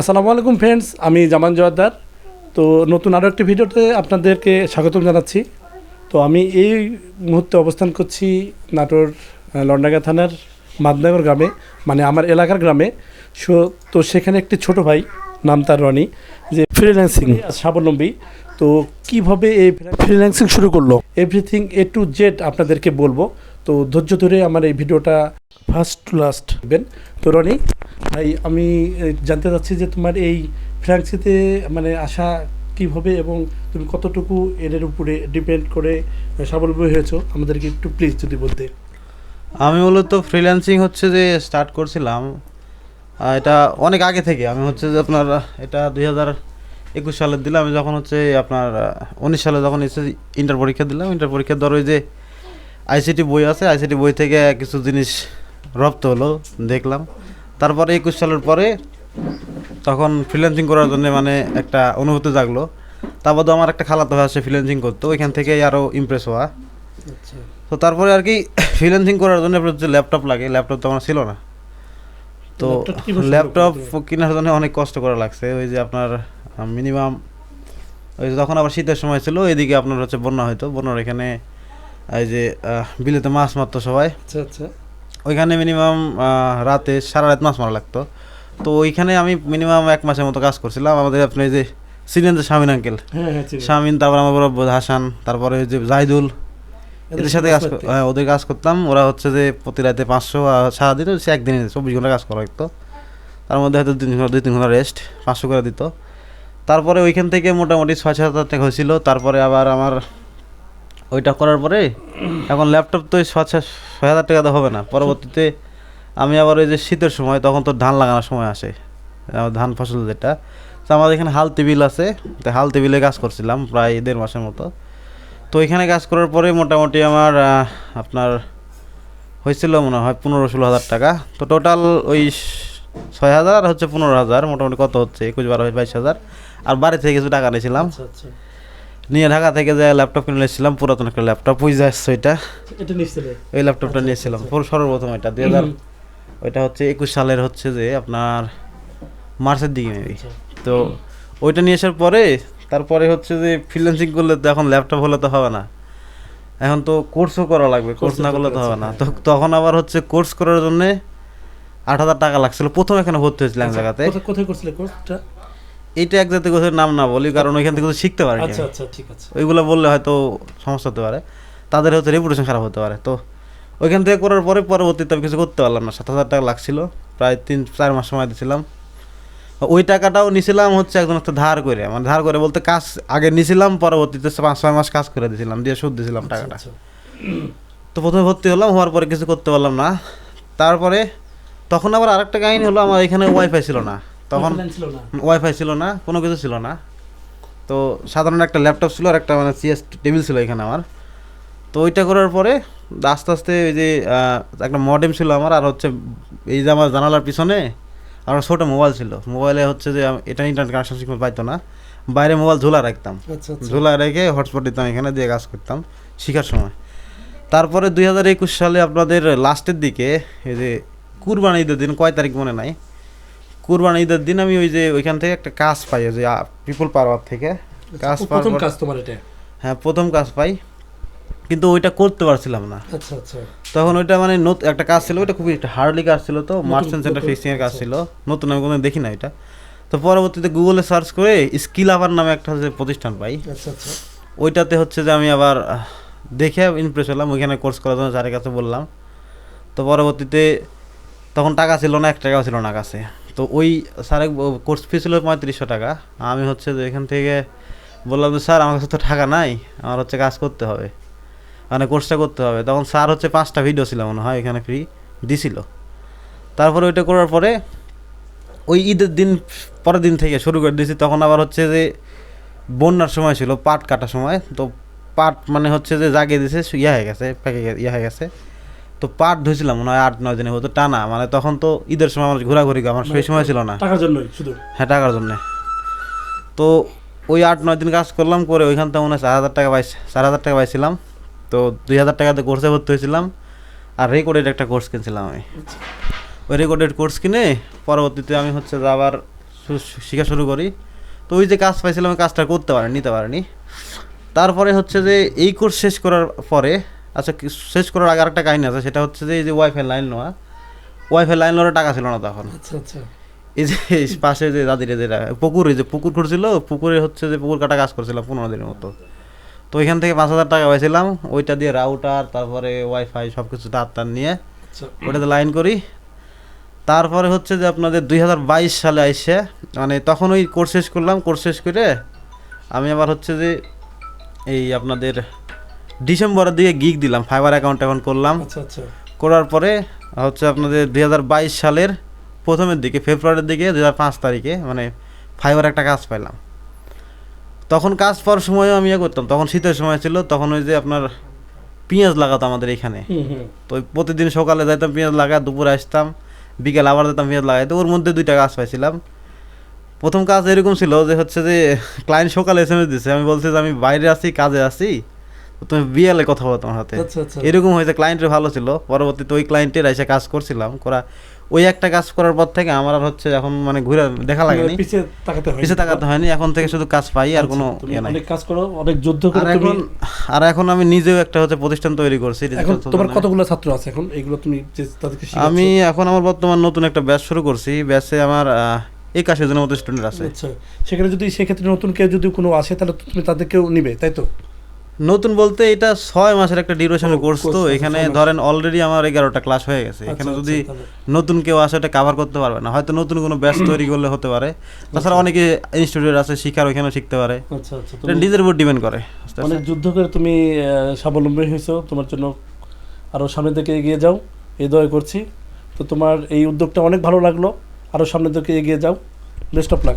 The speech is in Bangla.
আসসালামু আলাইকুম ফ্রেন্ডস আমি জামান জোয়ারদার। তো নতুন আরও একটি ভিডিওতে আপনাদেরকে স্বাগতম জানাচ্ছি। তো আমি এই মুহূর্তে অবস্থান করছি নাটোর লন্ডাগা থানার মাদনগর গ্রামে মানে আমার এলাকার গ্রামে। সো, তো সেখানে একটি ছোট ভাই, নাম তার রনি, যে ফ্রিল্যান্সিং স্বাবলম্বী। তো কীভাবে এই ফ্রিল্যান্সিং শুরু করল? এভরিথিং এ টু জেড আপনাদেরকে বলব। তো ধৈর্য ধরে আমার এই ভিডিওটা ফার্স্ট টু লাস্ট দেখবেন। তো রনি ভাই, আমি জানতে চাচ্ছি যে তোমার এই ফ্রান্সিতে মানে আসা কীভাবে এবং তুমি কতটুকু এর উপরে ডিপেন্ড করে স্বাবলম্বী হয়েছো? আমাদেরকে একটু প্লিজ যদি বলতে। আমি মূলত ফ্রিল্যান্সিং হচ্ছে যে স্টার্ট করছিলাম এটা অনেক আগে থেকে। আমি হচ্ছে যে আপনার, এটা দুই হাজার একুশ সালে দিলাম। আমি যখন হচ্ছে আপনার উনিশ সালে যখন এসে ইন্টার পরীক্ষা দিলাম ইন্টার পরীক্ষার ধর ওই যে আইসিটি বই আছে আইসিটি বই থেকে কিছু জিনিস রপ্ত হলো, দেখলাম। তারপরে একুশ সালের পরে তখন ফ্রিল্যান্সিং করার জন্য মানে একটা অনুভূতি জাগলো। তারপর আমার একটা খালাতো ভাই আছে ফ্রিল্যান্সিং করতো। ওইখান থেকে আরও ইমপ্রেস হওয়া। আচ্ছা। তো তারপরে আর কি ফ্রিল্যান্সিং করার জন্য যে ল্যাপটপ লাগে ল্যাপটপ তো আমার ছিল না। তো ল্যাপটপ? কেনার জন্য অনেক কষ্ট করা লাগছে। ওই যে আপনার মিনিমাম ওই যে তখন আবার শীতের সময় ছিল এদিকে আপনার হচ্ছে বন্যা হয়তো বন্যার এখানে এই যে বিলেতে মাছ মারতো সবাই। আচ্ছা আচ্ছা। ওইখানে মিনিমাম রাতে সারা রাত মাছ মারা লাগতো। তো ওইখানে আমি মিনিমাম এক মাসের মতো কাজ করছিলাম। আমাদের আপনি যে ছিলেন যে শামিন আঙ্কেল হ্যাঁ হ্যাঁ শামিন তারপর আমার বড় হাসান তারপরে ওই যে জাইদুল। এদের সাথে কাজ হ্যাঁ, ওদের কাজ করতাম। ওরা হচ্ছে যে প্রতি রাতে পাঁচশো আর সারাদিন হচ্ছে একদিনে চব্বিশ ঘণ্টা কাজ করা লাগতো। তার মধ্যে হয়তো দুই ঘণ্টা দুই তিন ঘণ্টা রেস্ট পাঁচশো করে দিত। তারপরে ওইখান থেকে মোটামুটি ছয় সাত হাজার টাকা হয়েছিল। তারপরে আবার আমার ওইটা করার পরে এখন ল্যাপটপ তো ওই ছয় হাজার টাকা হবে না। পরবর্তীতে আমি আবার ওই যে শীতের সময়, তখন তো ধান লাগানোর সময় আসে। ধান ফসল যেটা। তো আমাদের এখানে হাল টেবিল আছে। তো হাল টেবিলে কাজ করছিলাম প্রায় দেড় মাসের মতো। তো এখানে কাজ করার পরে মোটামুটি আমার আপনার হয়েছিল মনে হয় পনেরো ষোলো হাজার টাকা। তো টোটাল ওই ছয় হাজার আর হচ্ছে পনেরো হাজার। মোটামুটি কত হচ্ছে? একুশ, বারো, বাইশ হাজার। আর বাড়ি থেকে কিছু টাকা নিয়েছিলাম। আচ্ছা আচ্ছা। নিয়ে ঢাকা থেকে যে ল্যাপটপ কিনে নিয়েছিলাম পুরাতন একটা ল্যাপটপ ওই যাচ্ছে ওইটা। ওই ল্যাপটপটা নিয়েছিলাম আচ্ছা। পুরো সর্বপ্রথম এটা দুই হাজার ওইটা হচ্ছে একুশ সালের হচ্ছে যে আপনার মার্চের দিকে মেবি আচ্ছা। তো ওইটা নিয়ে আসার পরে তারপরে হচ্ছে যে ফ্রিল্যান্সিং করলে তো এখন ল্যাপটপ হলে তো হবে না। এখন তো কোর্সও করা লাগবে কোর্স না করলে তো হবে না। তো তখন আবার হচ্ছে কোর্স করার জন্য আট হাজার টাকা লাগছিল। প্রথম এখানে ভর্তি হয়েছিল এক আচ্ছা, জায়গাতে। কোথায়- কোথায় করছিলে কোর্সটা এইটা এক জাতীয় কোথাও নাম না বলি কারণ ওইখান থেকে কিছু শিখতে পারে আচ্ছা আচ্ছা ঠিক আছে। ওইগুলো বললে হয়তো সমস্যা হতে পারে। তাদের হয়তো রেপুটেশন খারাপ হতে পারে। তো ওইখান থেকে করার পরে পরবর্তীতে আমি কিছু করতে পারলাম না। সাত হাজার টাকা লাগছিল। প্রায় তিন চার মাস সময় দিয়েছিলাম। ওই টাকাটাও নিছিলাম হচ্ছে একজন একটা ধার করে। মানে ধার করে বলতে কাজ আগে নিছিলাম পরবর্তীতে পাঁচ ছয় মাস কাজ করে দিয়েছিলাম দিয়ে সুদ দিয়েছিলাম আচ্ছা, টাকাটা। আচ্ছা। তো প্রথমে ভর্তি হলাম হওয়ার পরে কিছু করতে পারলাম না। তারপরে তখন আবার আরেকটা কাহিনী হলো আমার এখানে ওয়াইফাই ছিল না। তখন ওয়াইফাই ছিল না। কোনো কিছু ছিল না। তো সাধারণ একটা ল্যাপটপ ছিল আর একটা মানে সিএস টেবিল ছিল এখানে আমার। তো ওইটা করার পরে আস্তে আস্তে ওই যে একটা মডেম ছিল আমার আর হচ্ছে এই যে আমার জানালার পিছনে আমার ছোটো মোবাইল ছিল। মোবাইলে হচ্ছে যে এটা ইন্টারনেট কানেকশন শিখতে পাইতো না। বাইরে মোবাইল ঝোলা রাখতাম। আচ্ছা আচ্ছা। ঝোলা রেখে হটস্পট দিতাম এখানে দিয়ে কাজ করতাম শেখার সময়। তারপরে দুই হাজার একুশ সালে আপনাদের লাস্টের দিকে এই যে কুরবানি ঈদের দিন কয় তারিখ মনে নাই? কুরবানি ঈদের দিন আমি ওই যে ওইখান থেকে একটা কাজ পাই ওই যে পিপল পাওয়ার থেকে কাজ আচ্ছা, প্রথম কাজ তোমার এটা? হ্যাঁ প্রথম কাজ পাই কিন্তু ওইটা করতে পারছিলাম না। আচ্ছা আচ্ছা। তখন ওইটা মানে নত একটা কাজ ছিল ওইটা খুবই একটা হার্ডলি কাজ ছিল তো মার্চেন্ট সেন্টার নতুন, ফিক্সিং এর কাজ আচ্ছা। ছিল। নতুন আমি কোনো দেখি না এটা। তো পরবর্তীতে গুগলে সার্চ করে স্কিল আবার নামে একটা যে প্রতিষ্ঠান পাই আচ্ছা আচ্ছা। ওইটাতে হচ্ছে যে আমি আবার দেখে ইমপ্রেস হলাম ওইখানে কোর্স করার জন্য স্যারের কাছে বললাম। তো পরবর্তীতে তখন টাকা ছিল না এক টাকাও ছিল না কাছে। তো ওই স্যারের কোর্স ফি ছিল পঁয়ত্রিশশো টাকা। আমি হচ্ছে যে এখান থেকে বললাম যে, স্যার, আমার কাছে তো টাকা নাই, আমার হচ্ছে কাজ করতে হবে। মানে কোর্সটা করতে হবে। তখন স্যার হচ্ছে পাঁচটা ভিডিও ছিল মনে হয়, এখানে ফ্রি দিছিল। তারপরে ওইটা করার পরে ওই ঈদের দিন, পরের দিন থেকে শুরু করে দিয়েছি। তখন আবার হচ্ছে যে বন্যার সময় ছিল, পাট কাটার সময়। তো পাট মানে হচ্ছে যে জাগিয়ে দিছে ইয়ে হয়ে গেছে প্যাকে ইয়া হয়ে গেছে। তো পাট ধুয়েছিলাম মনে হয় আট নয় দিনে হতো টানা। মানে তখন তো ঈদের সময় আমার ঘোরাঘুরি আমার সেই সময় ছিল না। টাকার জন্যই শুধু? হ্যাঁ টাকার জন্যে। তো ওই আট নয় দিন কাজ করলাম করে ওইখান থেকে মনে হয় চার হাজার টাকা পাইছি চার হাজার টাকা পাইছিলাম। তো দুই হাজার টাকাতে কোর্সে ভর্তি হয়েছিলাম আর রেকর্ডেড একটা কোর্স কিনছিলাম আমি। ওই রেকর্ডেড কোর্স কিনে পরবর্তীতে আমি হচ্ছে যে আবার শেখা শুরু করি। তো ওই যে কাজ পাইছিলাম ওই কাজটা করতে পারি নিতে পারিনি। তারপরে হচ্ছে যে এই কোর্স শেষ করার পরে আচ্ছা শেষ করার আগে আরেকটা কাহিনী আছে সেটা হচ্ছে যে এই যে ওয়াইফাই লাইন নেওয়া ওয়াইফাই লাইন নেওয়ার টাকা ছিল না তখন। আচ্ছা আচ্ছা। এই যে এই পাশে যে দাদিরে যেটা পুকুর যে পুকুর করছিল পুকুরে হচ্ছে যে পুকুর কাটা কাজ করছিলাম পনেরো দিনের মতো। তো ওইখান থেকে পাঁচ হাজার টাকা পাইছিলাম ওইটা দিয়ে রাউটার তারপরে ওয়াইফাই সব কিছু তার তার নিয়ে আচ্ছা। ওটাতে লাইন করি। তারপরে হচ্ছে যে আপনাদের দুই হাজার বাইশ সালে আইসে মানে তখন ওই কোর্স শেষ করলাম কোর্স শেষ করে আমি আবার হচ্ছে যে এই আপনাদের ডিসেম্বরের দিকে গিগ দিলাম ফাইবার অ্যাকাউন্ট এখন করলাম। আচ্ছা আচ্ছা। করার পরে হচ্ছে আপনাদের দুই হাজার বাইশ সালের প্রথমের দিকে ফেব্রুয়ারির দিকে দুই হাজার পাঁচ তারিখে মানে ফাইবার একটা কাজ পাইলাম। তখন কাজ পাওয়ার সময়ও আমি ইয়ে করতাম তখন শীতের সময় ছিল তখন ওই যে আপনার পেঁয়াজ লাগাতো আমাদের এখানে। তো ওই প্রতিদিন সকালে যাইতাম পেঁয়াজ লাগা দুপুরে আসতাম বিকেল আবার যেতাম পেঁয়াজ লাগাইতে ওর মধ্যে দুইটা কাজ পাইছিলাম। প্রথম কাজ এরকম ছিল যে হচ্ছে যে ক্লায়েন্ট সকালে এস এম এস দিছে আমি বলছি যে আমি বাইরে আছি কাজে আছি তুমি বিয়ালে কথা বলো তোমার হাতে। আচ্ছা আচ্ছা। এরকম হয়েছে ক্লায়েন্টের ভালো ছিল। পরবর্তীতে ওই ক্লায়েন্টের এসে কাজ করছিলাম। করা ওই একটা কাজ করার পর থেকে আমার আর হচ্ছে এখন মানে ঘুরে দেখা লাগেনি। পিছিয়ে তাকাতে হয় পিছিয়ে তাকাতে হয়নি এখন থেকে শুধু কাজ পাই আর কোনো ইয়ে নাই। অনেক কাজ করো অনেক যুদ্ধ করে এখন আর এখন আমি নিজেও একটা হচ্ছে প্রতিষ্ঠান তৈরি করছি এখন তোমার কতগুলো ছাত্র আছে এখন? এগুলো তুমি যে তাদেরকে আমি এখন আমার বর্তমান নতুন একটা ব্যাচ শুরু করছি। ব্যাচে আমার একাশি জনের মতো স্টুডেন্ট আছে। আচ্ছা সেখানে যদি সেক্ষেত্রে নতুন কেউ যদি কোনো আসে তাহলে তুমি তাদেরকেও নিবে তাই তো? নতুন বলতে এটা ছয় মাসের একটা ডিউরেশনের কোর্স তো এখানে ধরেন অলরেডি আমার এগারোটা ক্লাস হয়ে গেছে। আচ্ছা, এখানে আচ্ছা, যদি নতুন কেউ আসে এটা কাভার করতে পারবে না। হয়তো নতুন কোনো ব্যাচ তৈরি করলে হতে পারে। তাছাড়া অনেকে ইনস্টিটিউট আছে শিখার ওইখানেও শিখতে পারে। আচ্ছা আচ্ছা এটা নিজের উপর ডিপেন্ড করে অনেক যুদ্ধ করে তুমি স্বাবলম্বী হয়েছো তোমার জন্য আরও সামনের দিকে এগিয়ে যাও এই দয়া করছি। তো তোমার এই উদ্যোগটা অনেক ভালো লাগল। আরও সামনের দিকে এগিয়ে যাও। Best of luck